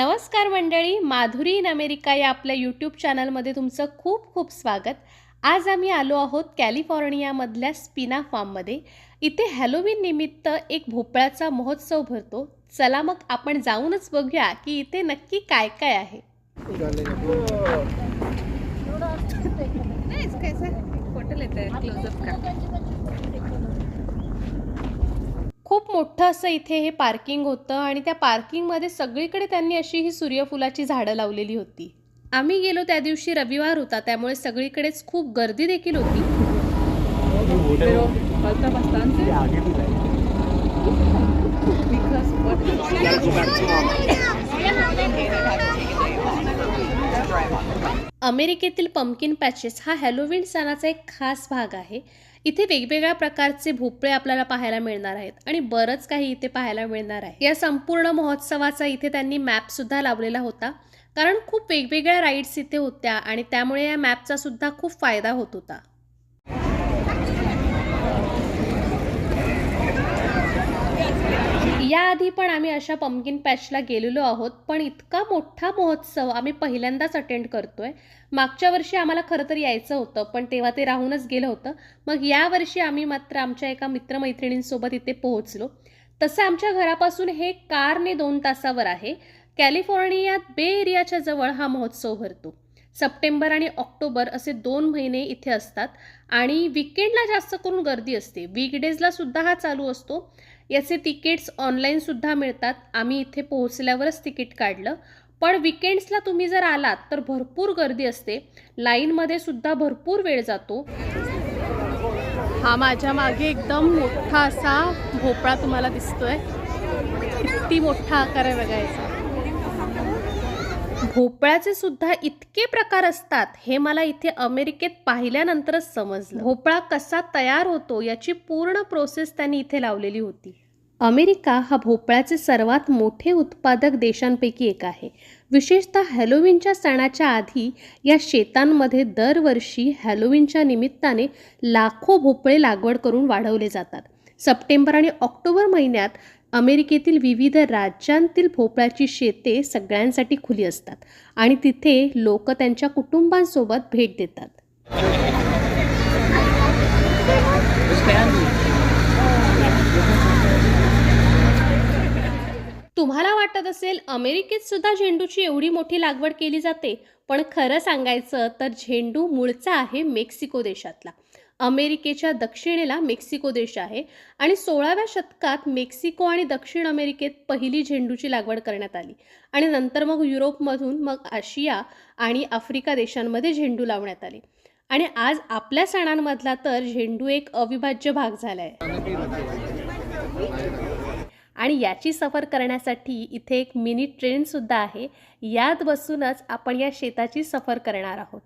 नमस्कार मंडळी Madhuri in America या आपल्या यूट्यूब चॅनलमध्ये तुमचं खूप खूप स्वागत. आज आम्ही आलो आहोत कॅलिफोर्नियामधल्या स्पिना फार्ममध्ये. इथे हॅलोविन निमित्त एक भोपळ्याचा महोत्सव भरतो. चला मग आपण जाऊनच बघूया की इथे नक्की काय काय आहे. खूप मोठं असं इथे हे पार्किंग होतं आणि त्या पार्किंगमध्ये सगळीकडे त्यांनी अशी ही सूर्यफुलाची झाडं लावलेली होती. आम्ही गेलो त्या दिवशी रविवार होता त्यामुळे सगळीकडेच खूप गर्दी देखील होती. अमेरिकेतील पंपकिन पॅचेस हा हॅलोविन सणाचा एक खास भाग आहे. इथे वेगवेगळ्या प्रकारचे भोपळे आपल्याला पाहायला मिळणार आहेत आणि बरंच काही इथे पाहायला मिळणार आहे. या संपूर्ण महोत्सवाचा इथे त्यांनी मॅपसुद्धा लावलेला होता. कारण खूप वेगवेगळ्या राईड्स इथे होत्या आणि त्यामुळे या मॅपचा सुद्धा खूप फायदा होत होता. याआधी पण आम्ही अशा पंपकिन पॅचला गेलेलो आहोत पण इतका मोठा महोत्सव आम्ही पहिल्यांदाच अटेंड करतोय. मागच्या वर्षी आम्हाला खरं तर यायचं होतं पण तेव्हा ते राहूनच गेलं होतं. मग यावर्षी आम्ही मात्र आमच्या एका मित्रमैत्रिणींसोबत इथे पोहोचलो. तसं आमच्या घरापासून हे कारने दोन तासावर आहे. कॅलिफोर्नियात बे एरियाच्या जवळ हा महोत्सव भरतो. सप्टेंबर आणि ऑक्टोबर असे दोन महिने इथे असतात. आणि विकेंडला जास्त करून गर्दी असते. वीकडेजला सुद्धा हा चालू असतो. याचे तिकीट्स ऑनलाईनसुद्धा मिळतात. आम्ही इथे पोहोचल्यावरच तिकीट काढलं. पण विकेंड्सला तुम्ही जर आलात तर भरपूर गर्दी असते. लाईनमध्ये सुद्धा भरपूर वेळ जातो. हा माझ्या मागे एकदम मोठा असा भोपळा तुम्हाला दिसतोय. किती मोठा आकार आहे बघायचा भोपळ्याचे सुद्धा इतके प्रकार असतात हे मला इथे अमेरिकेत पाहिल्यानंतरच समजलं. भोपळा कसा तयार होतो याची पूर्ण प्रोसेस त्यांनी इथे लावलेली होती. अमेरिका हा भोपळ्याचे सर्वात मोठे उत्पादक देशांपैकी एक आहे. विशेषतः हॅलोविनच्या सणाच्या आधी या शेतांमध्ये दरवर्षी हॅलोविनच्या निमित्ताने लाखो भोपळे लागवड करून वाढवले जातात. सप्टेंबर आणि ऑक्टोबर महिन्यात अमेरिकेतील विविध राज्यांतील भोपळ्याची शेते सगळ्यांसाठी खुली असतात आणि तिथे लोक त्यांच्या कुटुंबांसोबत भेट देतात. तुम्हाला वाटत असेल अमेरिकेत सुद्धा झेंडूची एवढी मोठी लागवड केली जाते पण खरं सांगायचं तर झेंडू मूळचा आहे मेक्सिको देशातला. अमेरिकेच्या दक्षिणेला मेक्सिको देश आहे आणि सोळाव्या शतकात मेक्सिको आणि दक्षिण अमेरिकेत पहिली झेंडूची लागवड करण्यात आली. आणि नंतर मग युरोपमधून मग आशिया आणि आफ्रिका देशांमध्ये झेंडू लावण्यात आले. आणि आज आपल्या सणांमधला तर झेंडू एक अविभाज्य भाग झाला आहे आणि याची सफर करण्यासाठी इथे एक मिनी ट्रेनसुद्धा आहे. यात बसूनच आपण या शेताची सफर करणार आहोत.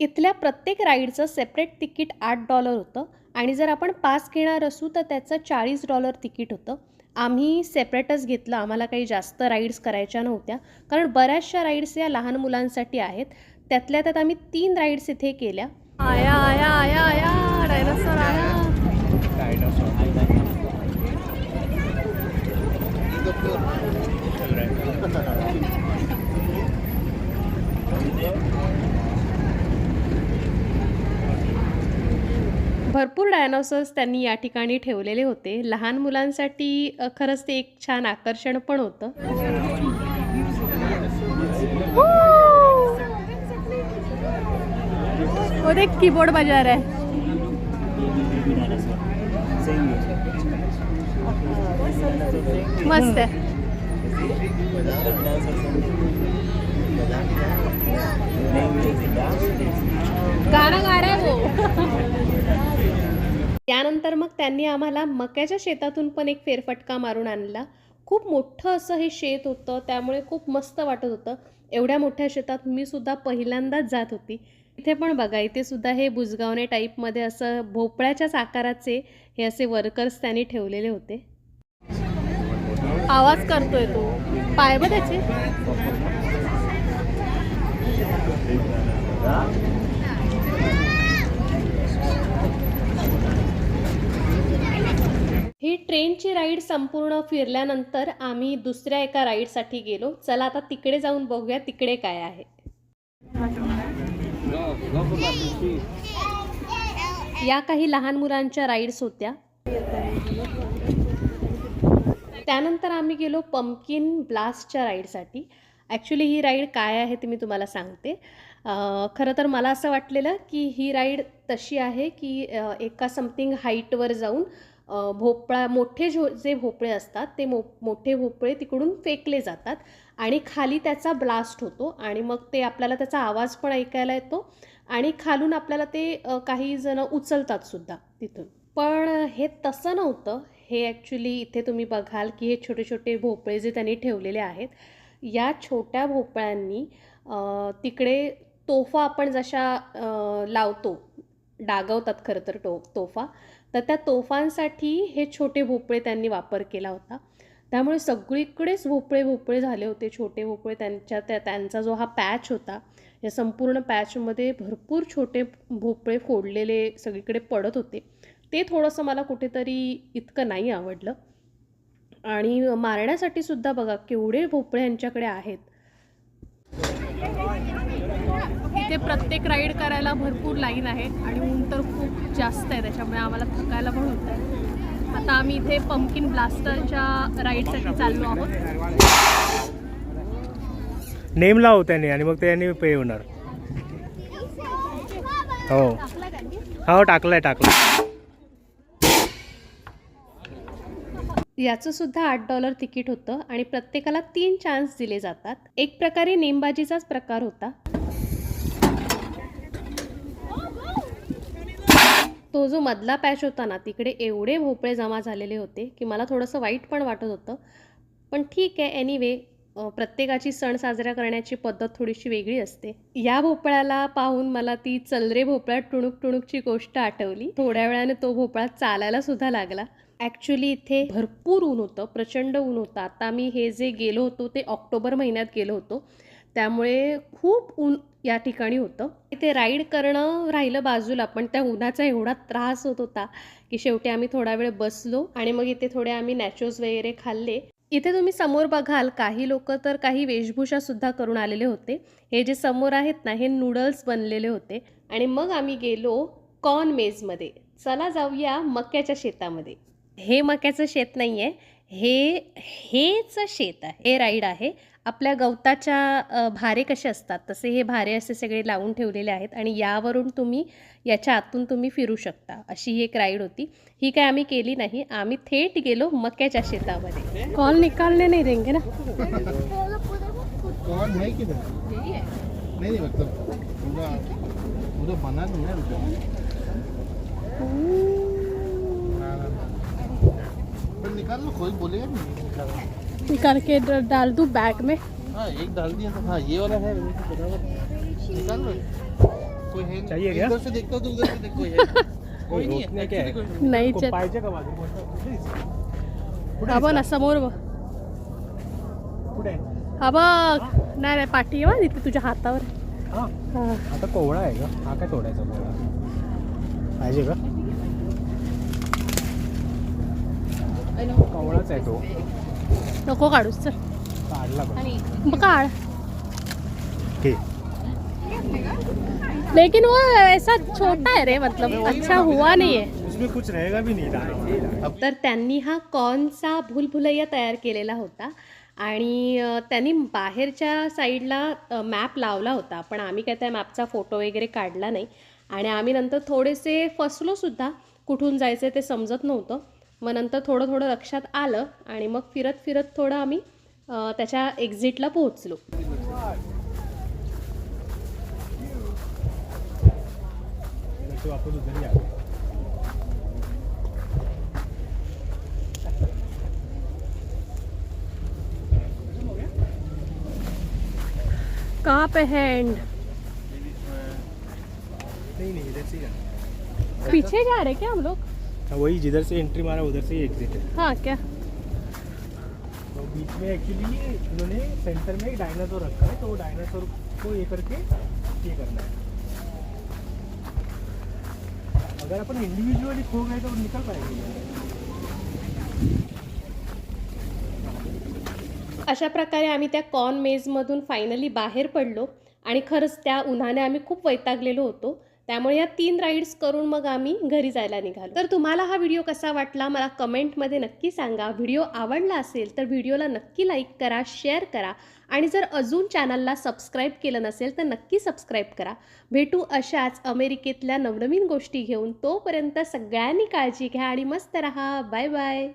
इथल्या प्रत्येक राईडचं सेपरेट तिकीट आठ डॉलर होतं. आणि जर आपण पास घेणार असू तर त्याचं चाळीस डॉलर तिकीट होतं. आम्ही सेपरेटच घेतलं. आम्हाला काही जास्त राईड्स करायच्या नव्हत्या. कारण बऱ्याचशा राईड्स या लहान मुलांसाठी आहेत. त्यातल्या त्यात आम्ही तीन राईड्स इथे केल्या. आया आया आया आया डायनासोर आया. भरपूर डायनॉसर्स त्यांनी या ठिकाणी ठेवलेले होते. लहान मुलांसाठी खरंच ते एक छान आकर्षण पण होतं. कीबोर्ड बाजार आहे मस्त आहे गाणं गा रहा है. वो त्यानंतर मग त्यांनी आम्हाला मक्याच्या शेतातून पण एक फेरफटका मारून आणला. खूप मोठं असं हे शेत होतं त्यामुळे खूप मस्त वाटत होतं. एवढ्या मोठ्या शेतात मी सुद्धा पहिल्यांदाच जात होती. इथे पण बघा इथे सुद्धा हे बुजगावणे टाईपमध्ये असं भोपळ्याच्याच आकाराचे हे असे वर्कर्स त्यांनी ठेवलेले होते. आवाज करतोय तो. पाय बघ त्याचे. ही ट्रेनची राईड संपूर्ण फिरल्यानंतर आम्ही दुसऱ्या एका राईडसाठी गेलो. चला आता तिकडे जाऊन बघूया तिकडे काय आहे. या काही लहान मुलांच्या राईड्स होत्या. त्यानंतर आम्ही गेलो पंपकिन ब्लास्टच्या राईडसाठी. ॲक्च्युली ही राईड काय आहे ते मी तुम्हाला सांगते. खरं तर मला असं वाटलेलं की ही राईड तशी आहे की एका समथिंग हाईटवर जाऊन भोपळा मोठे झो जे भोपळे असतात ते मो मोठे भोपळे तिकडून फेकले जातात आणि खाली त्याचा ब्लास्ट होतो आणि मग ते आपल्याला त्याचा आवाज पण ऐकायला येतो आणि खालून आपल्याला ते काही जण उचलतात सुद्धा तिथून. पण हे तसं नव्हतं. हे ॲक्च्युली इथे तुम्ही बघाल की हे छोटे छोटे भोपळे जे त्यांनी ठेवलेले आहेत या छोट्या भोपळ्यांनी तिकडे तोफा आपण जशा लावतो डागवतात खरं तर टो तोफा तर त्या तोफांसाठी हे छोटे भोपळे त्यांनी वापर केला होता. त्यामुळे सगळीकडेच भोपळे भोपळे झाले होते छोटे भोपळे त्यांच्या त्या त्यांचा जो हा पॅच होता या संपूर्ण पॅचमध्ये भरपूर छोटे भोपळे फोडलेले सगळीकडे पडत होते. ते थोडंसं मला कुठेतरी इतकं नाही आवडलं. आणि मारण्यासाठी सुद्धा बघा केवढे भोपळे यांच्याकडे आहेत. इथे प्रत्येक राईड करायला भरपूर लाईन आहे आणि ऊन तर खूप जास्त आहे त्याच्यामुळे आम्हाला थकायला पण होत आहे आता आम्ही इथे पंपकिन ब्लास्टरच्या राईडसाठी चाललो आहोत. नेम लाव त्याने आणि मग त्याने पे होणार. हो. हो टाकलाय टाकलाय. याचं सुद्धा आठ डॉलर तिकीट होतं आणि प्रत्येकाला तीन चान्स दिले जातात. एक प्रकारे नेमबाजीचाच प्रकार होता. तो जो मधला पॅच होता ना तिकडे एवढे भोपळे जमा झालेले होते की मला थोडंसं वाईट पण वाटत होतं. पण ठीक आहे एनिवे प्रत्येकाची सण साजरा करण्याची पद्धत थोडीशी वेगळी असते. या भोपळ्याला पाहून मला ती चलरे भोपळ्यात टुणूक टुणूकची गोष्ट आठवली. थोड्या वेळाने तो भोपळा चालायला सुद्धा लागला. ॲक्च्युली इथे भरपूर ऊन होतं प्रचंड ऊन होतं. आता मी हे जे गेलो होतो ते ऑक्टोबर महिन्यात गेलो होतो. त्यामुळे खूप ऊन या ठिकाणी होतं. ते राईड करणं राहिलं बाजूला पण त्या उन्हाचा एवढा त्रास होत होता की शेवटी आम्ही थोडा वेळ बसलो आणि मग इथे थोडे आम्ही नॅचोज वगैरे खाल्ले. इथे तुम्ही समोर बघाल काही लोक तर काही वेशभूषा सुद्धा करून आलेले होते. हे जे समोर आहेत ना हे नूडल्स बनलेले होते. आणि मग आम्ही गेलो कॉर्न मेजमध्ये चला जाऊया मक्याच्या शेतामध्ये. हे मक्याचं शेत नाही आहे हे हेच शेत आहे. हे राईड आहे. आपल्या गवताच्या भारे कसे असतात? तसे हे भारे असे सगळे लावून ठेवलेले आहेत आणि यावरून तुम्ही याच्या आतून तुम्ही फिरू शकता. अशी ही एक राईड होती. ही काय आम्ही केली नाही. आम्ही थेट गेलो मक्याच्या शेतामध्ये. कॉल निकालने नाही देंगे ना? कौन नहीं मतलब पूरा पूरा बना नहीं है उधर ना, ना, ना। पर निकाल लो कोई बोलेगा नहीं। निकाल के डाल दूँ बैग में। हाँ एक डाल दिया था। हाँ ये वाला है निकाल लो। कोई है नहीं। चाहिए क्या? इधर से देखता हूँ तो उधर से देख कोई है कोई नहीं है। क्या है? नहीं। को पाहिजे का बाजू हा। बघ ना समोर बघ हा बघ नाही नाही पाठी आहे तिथे तुझ्या हातावर हा। हा. आता कोवळा आहे का हा काय तोडायचा कोवळा पाहिजे का कोवळाच आहे तो. नको काढूस चल. काढला काढ. लेकिन वो ऐसा छोटा है रे मतलब अच्छा हुआ नहीं है। उसमें कुछ रहेगा भी नहीं तर त्यांनी हा कॉर्नचा भूलभुलैया तयार केलेला होता आणि त्यांनी बाहेरच्या साईडला मॅप लावला होता पण आम्ही काय त्या मॅपचा फोटो वगैरे काढला नाही. आणि आम्ही नंतर थोडेसे फसलो सुद्धा कुठून जायचं ते समजत नव्हतं. मग नंतर थोडं थोडं लक्षात आलं आणि मग फिरत फिरत थोडं आम्ही त्याच्या एक्झिटला पोहोचलो. कहाँ पे है एंड पीछे जा रहे क्या हम लोग? वही जिधर से एंट्री मारा उधर से ही एग्जिट है। हाँ क्या? तो बीच में एक्चुअली उन्होंने सेंटर में एक डायनासोर रखा है तो वो डायनासोर को ये करके ये करना है। अगर अपन इंडिविजुअली खो गए तो निकल पाएंगे। अशा प्रकारे आम्ही त्या कॉर्न मेजमधून फायनली बाहेर पडलो आणि खरंच त्या उन्हाने आम्ही खूप वैतागलेलो होतो. त्यामुळे या तीन राईड्स करून मग आम्ही घरी जायला निघालो. तर तुम्हाला हा व्हिडिओ कसा वाटला मला कमेंटमध्ये नक्की सांगा. व्हिडिओ आवडला असेल तर व्हिडिओला नक्की लाईक करा शेअर करा आणि जर अजून चॅनलला सबस्क्राईब केलं नसेल तर नक्की सबस्क्राईब करा. भेटू अशाच अमेरिकेतल्या नवनवीन गोष्टी घेऊन तोपर्यंत सगळ्यांनी काळजी घ्या आणि मस्त रहा. Bye bye